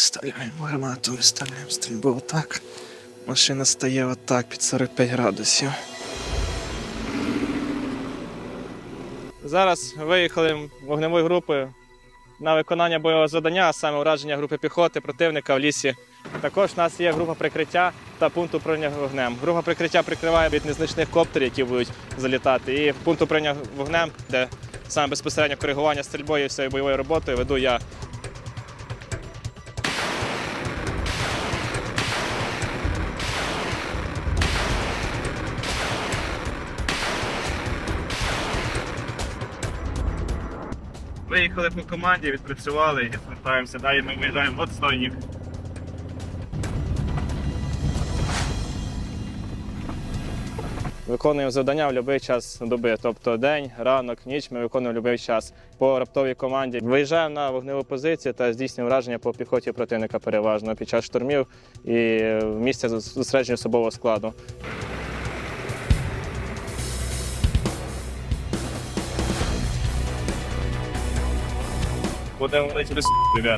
Виставляємо гармату, виставляємо стрільбу отак. Машина стає отак під 45 градусів. Зараз виїхали вогневою групою на виконання бойового завдання, а саме ураження групи піхоти противника в лісі. Також у нас є група прикриття та пункт управління вогнем. Група прикриття прикриває від незначних коптерів, які будуть залітати. І пункт управління вогнем, де саме безпосередньо коригування стрільбою і всією бойовою роботою веду я. Виїхали по команді, відпрацювали і звертаємося. Далі ми виїжджаємо в отстойник. Виконуємо завдання в будь-який час доби, тобто день, ранок, ніч ми виконуємо будь-який час по раптовій команді. Виїжджаємо на вогневу позицію та здійснюємо враження по піхоті противника переважно під час штурмів і в місці зосередження особового складу. 我等我来吃个屎，对不对？